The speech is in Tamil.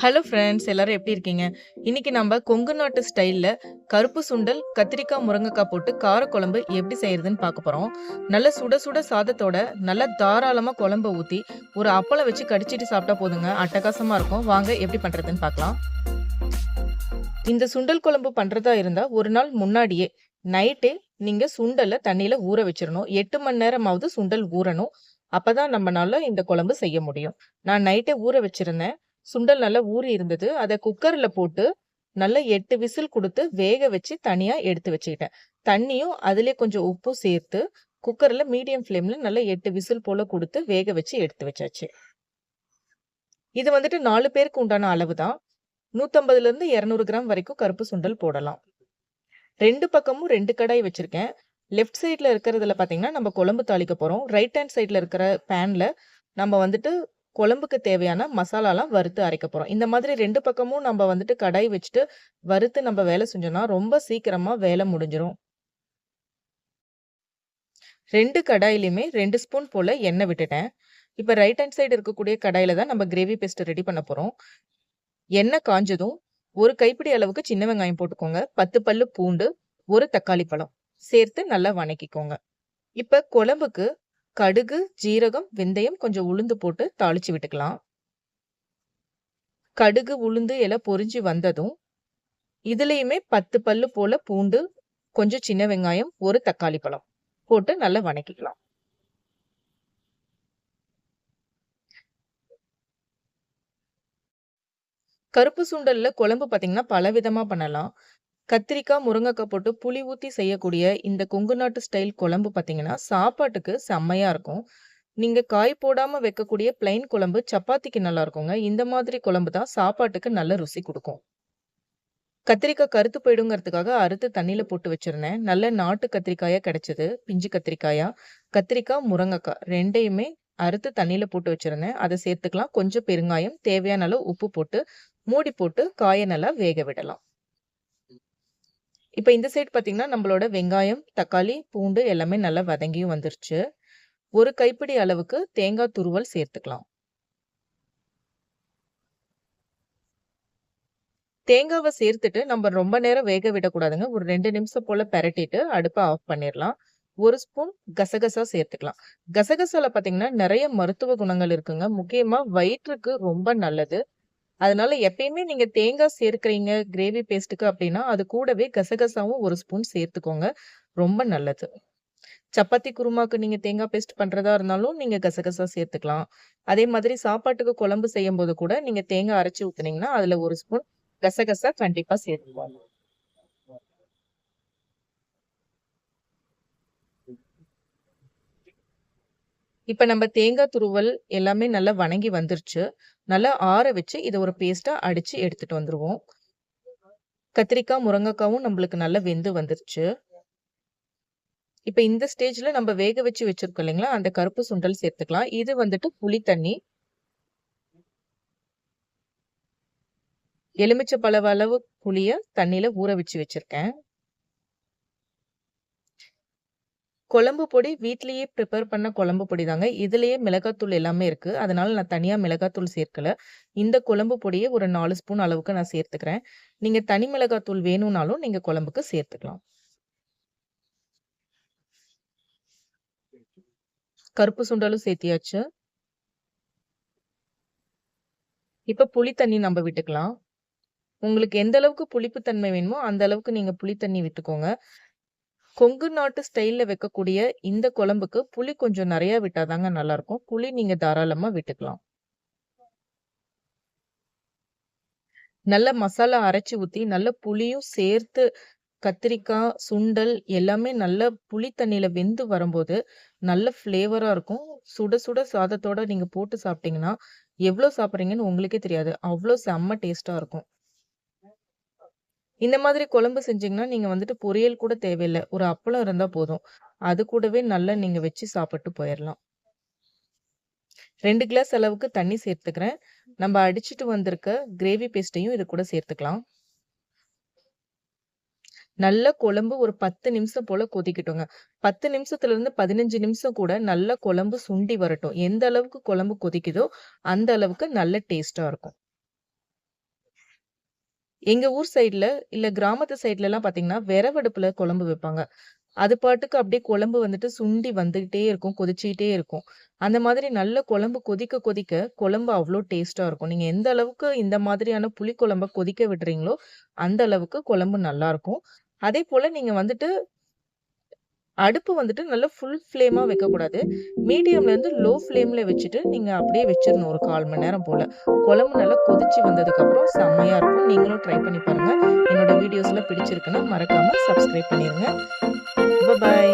ஹலோ ஃப்ரெண்ட்ஸ் எல்லாரும் எப்படி இருக்கீங்க? இன்னைக்கு நம்ம கொங்கு நாட்டு ஸ்டைலில் கருப்பு சுண்டல் கத்திரிக்காய் முருங்கைக்காய் போட்டு கார குழம்பு எப்படி செய்யறதுன்னு பார்க்க போகிறோம் நல்ல சுட சுட சாதத்தோட நல்லா தாராளமாக குழம்பு ஊற்றி ஒரு அப்பளம் வச்சு கடிச்சிட்டு சாப்பிட்டா போதுங்க. அட்டகாசமாக இருக்கும். வாங்க எப்படி பண்ணுறதுன்னு பார்க்கலாம். இந்த சுண்டல் குழம்பு பண்ணுறதா இருந்தால் ஒரு நாள் முன்னாடியே நைட்டே நீங்கள் சுண்டலை தண்ணியில் ஊற வச்சிடணும். எட்டு மணி நேரமாவது சுண்டல் ஊறணும். அப்பதான் நம்மளால இந்த குழம்பு செய்ய முடியும். நான் நைட்டே ஊற வச்சிருந்தேன். சுண்டல் நல்லா ஊறி இருந்தது. அதை குக்கரில் போட்டு நல்லா எட்டு விசில் கொடுத்து வேக வச்சு தனியாக எடுத்து வச்சுக்கிட்டேன். தண்ணியும் அதிலே கொஞ்சம் உப்பும் சேர்த்து குக்கரில் மீடியம் ஃப்ளேமில் நல்லா எட்டு விசில் போல் கொடுத்து வேக வச்சு எடுத்து வச்சாச்சு. இது வந்துட்டு நாலு பேருக்கு உண்டான அளவு தான். நூற்றம்பதுலேருந்து இரநூறு கிராம் வரைக்கும் கருப்பு சுண்டல் போடலாம். ரெண்டு பக்கமும் ரெண்டு கடாய் வச்சுருக்கேன். லெஃப்ட் சைடில் இருக்கிறதுல பார்த்தீங்கன்னா நம்ம குழம்பு தாளிக்க போகிறோம் ரைட் ஹேண்ட் சைடில் இருக்கிற பேனில் நம்ம வந்துட்டு குழம்புக்கு தேவையான மசாலாலாம் வறுத்து அரைக்க போகிறோம் இந்த மாதிரி ரெண்டு பக்கமும் நம்ம வந்துட்டு கடாய் வச்சுட்டு வறுத்து நம்ம வேலை செஞ்சோம்னா ரொம்ப சீக்கிரமாக வேலை முடிஞ்சிடும் ரெண்டு கடாயிலையுமே ரெண்டு ஸ்பூன் போல் எண்ணெய் விட்டுட்டேன். இப்போ ரைட் ஹேண்ட் சைடு இருக்கக்கூடிய கடாயில் தான் நம்ம கிரேவி பேஸ்ட்டு ரெடி பண்ண போகிறோம் எண்ணெய் காஞ்சதும் ஒரு கைப்பிடி அளவுக்கு சின்ன வெங்காயம் போட்டுக்கோங்க. பத்து பல்லு பூண்டு ஒரு தக்காளி பழம். சேர்த்து நல்லா வணக்கிக்கோங்க. இப்போ குழம்புக்கு கடுகு ஜீரகம் வெந்தயம் கொஞ்சம் உளுந்து போட்டு தாளிச்சு விட்டுக்கலாம். கடுகு உளுந்து எல்லாம் பொரிஞ்சு வந்ததும் இதுலயுமே பத்து பல்லு போல பூண்டு கொஞ்சம் சின்ன வெங்காயம் ஒரு தக்காளி பழம் போட்டு நல்லா வணக்கிக்கலாம். கருப்பு சுண்டல்ல குழம்பு பாத்தீங்கன்னா பல விதமா பண்ணலாம். கத்திரிக்காய் முருங்கைக்காய் போட்டு புளி ஊற்றி செய்யக்கூடிய இந்த கொங்கு நாட்டு ஸ்டைல் குழம்பு பார்த்தீங்கன்னா சாப்பாட்டுக்கு செம்மையாக இருக்கும். நீங்கள் காய் போடாமல் வைக்கக்கூடிய பிளைன் குழம்பு சப்பாத்திக்கு நல்லா இருக்குங்க. இந்த மாதிரி குழம்பு தான் சாப்பாட்டுக்கு நல்ல ருசி கொடுக்கும். கத்திரிக்காய் கருத்து போயிடுங்கிறதுக்காக அறுத்து தண்ணியில் போட்டு வச்சிருந்தேன். நல்ல நாட்டு கத்திரிக்காயா கிடைச்சது பிஞ்சு கத்திரிக்காயா கத்திரிக்காய் முருங்கைக்காய் ரெண்டையுமே அறுத்து தண்ணியில் போட்டு வச்சிருந்தேன். அதை சேர்த்துக்கலாம். கொஞ்சம் பெருங்காயம் தேவையான அளவு உப்பு போட்டு மூடி போட்டு காயை நல்லா வேக விடலாம். இப்ப இந்த சைடு பாத்தீங்கன்னா நம்மளோட வெங்காயம் தக்காளி பூண்டு எல்லாமே நல்லா வதங்கியும் வந்துருச்சு. ஒரு கைப்பிடி அளவுக்கு தேங்காய் துருவல் சேர்த்துக்கலாம். தேங்காவை சேர்த்துட்டு நம்ம ரொம்ப நேரம் வேக விடக்கூடாதுங்க. ஒரு ரெண்டு நிமிஷம் போல பரட்டிட்டு அடுப்பை ஆஃப் பண்ணிடலாம். ஒரு ஸ்பூன் கசகசா சேர்த்துக்கலாம். கசகசால பாத்தீங்கன்னா நிறைய மருத்துவ குணங்கள் இருக்குங்க. முக்கியமா வயிற்றுக்கு ரொம்ப நல்லது. அதனால எப்பயுமே நீங்க தேங்காய் சேர்க்கிறீங்க கிரேவி பேஸ்ட்டுக்கு அப்படின்னா அது கூடவே கசகசாவும் ஒரு ஸ்பூன் சேர்த்துக்கோங்க. ரொம்ப நல்லது. சப்பாத்தி குருமாக்கு நீங்க தேங்காய் பேஸ்ட் பண்றதா இருந்தாலும் நீங்க கசகசா சேர்த்துக்கலாம். அதே மாதிரி சாப்பாட்டுக்கு குழம்பு செய்யும் போது கூட நீங்க தேங்காய் அரைச்சு ஊத்துனீங்கன்னா அதுல ஒரு ஸ்பூன் கசகசா கண்டிப்பா சேர்த்துக்கோங்க இப்போ நம்ம தேங்காய் துருவல் எல்லாமே நல்லா வணங்கி வந்துருச்சு. நல்லா ஆற வச்சு இதை ஒரு பேஸ்ட்டாக அடித்து எடுத்துகிட்டு வந்துடுவோம் கத்திரிக்காய் முருங்கைக்காவும் நம்மளுக்கு நல்லா வெந்து வந்துருச்சு. இப்போ இந்த ஸ்டேஜில் நம்ம வேக வச்சு வச்சுருக்கோம் இல்லைங்களா? அந்த கருப்பு சுண்டல் சேர்த்துக்கலாம். இது வந்துட்டு புளி தண்ணி. எலுமிச்சை பழவ அளவு தண்ணியில் ஊற வச்சு வச்சுருக்கேன். குழம்பு பொடி வீட்லயே ப்ரிப்பேர் பண்ண குழம்பு பொடி தாங்க இதுலயே மிளகாத்தூள் எல்லாமே இருக்கு. அதனால நான் தனியா மிளகாத்தூள் சேர்க்கல. இந்த குழம்பு பொடியை ஒரு நாலு ஸ்பூன் அளவுக்கு நான் சேர்த்துக்கிறேன். நீங்க தனி மிளகாத்தூள் வேணும்னாலும் நீங்க குழம்புக்கு சேர்த்துக்கலாம். கருப்பு சுண்டலும் சேர்த்தியாச்சு. இப்ப புளி தண்ணி நம்ம விட்டுக்கலாம். உங்களுக்கு எந்த அளவுக்கு புளிப்பு தன்மை வேணுமோ அந்த அளவுக்கு நீங்க புளி தண்ணி விட்டுக்கோங்க. கொங்கு நாட்டு ஸ்டைலில் வைக்கக்கூடிய இந்த குழம்புக்கு புளி கொஞ்சம் நிறையா விட்டாதாங்க தாங்க நல்லாயிருக்கும். புளி நீங்கள் தாராளமாக விட்டுக்கலாம். நல்ல மசாலா அரைச்சி ஊற்றி நல்ல புளியும் சேர்த்து கத்திரிக்காய் சுண்டல் எல்லாமே நல்ல புளி தண்ணியில் வெந்து வரும்போது நல்ல ஃப்ளேவராக இருக்கும். சுட சுட சாதத்தோட நீங்கள் போட்டு சாப்பிட்டீங்கன்னா எவ்வளோ சாப்பிட்றீங்கன்னு உங்களுக்கே தெரியாது. அவ்வளோ செம்ம டேஸ்ட்டாக இருக்கும். இந்த மாதிரி குழம்பு செஞ்சீங்கன்னா நீங்கள் வந்துட்டு பொரியல் கூட தேவையில்ல. ஒரு அப்பளம் இருந்தால் போதும். அது கூடவே நல்லா நீங்கள் வச்சு சாப்பிட்டு போயிடலாம் ரெண்டு கிளாஸ் அளவுக்கு தண்ணி சேர்த்துக்கிறேன். நம்ம அடிச்சுட்டு வந்திருக்க கிரேவி பேஸ்ட்டையும் இது கூட சேர்த்துக்கலாம். நல்ல குழம்பு ஒரு பத்து நிமிஷம் போல கொதிக்கட்டுங்க. பத்து நிமிஷத்துல இருந்து பதினஞ்சு நிமிஷம் கூட நல்ல குழம்பு சுண்டி வரட்டும். எந்த அளவுக்கு குழம்பு கொதிக்குதோ அந்த அளவுக்கு நல்ல டேஸ்டா இருக்கும். எங்கள் ஊர் சைடில் இல்லை கிராமத்து சைடுலலாம் பார்த்தீங்கன்னா, விறவடுப்பில் குழம்பு வைப்பாங்க. அது பாட்டுக்கு அப்படியே குழம்பு வந்துட்டு சுண்டி வந்துகிட்டே இருக்கும். கொதிச்சுக்கிட்டே இருக்கும். அந்த மாதிரி நல்ல குழம்பு கொதிக்க கொதிக்க, குழம்பு அவ்வளோ டேஸ்ட்டாக இருக்கும். நீங்கள் எந்த அளவுக்கு இந்த மாதிரியான புளிக்குழம்ப கொதிக்க விடுறீங்களோ, அந்த அளவுக்கு குழம்பு நல்லாயிருக்கும் அதே போல் நீங்கள் வந்துட்டு அடுப்பு வந்துட்டு நல்லா ஃபுல் ஃப்ளேமாக வைக்கக்கூடாது. மீடியம்லேருந்து லோ ஃப்ளேமில் வச்சுட்டு, நீங்கள் அப்படியே வச்சிடணும் ஒரு 1/4 மணி நேரம் போல் குழம்பு நல்லா கொதிச்சு வந்ததுக்கப்புறம் செம்மையாக இருக்கும். நீங்களும் ட்ரை பண்ணி பாருங்கள் என்னோடய வீடியோஸ்லாம் பிடிச்சிருக்குன்னா, மறக்காமல் சப்ஸ்கிரைப் பண்ணிடுங்க பாய்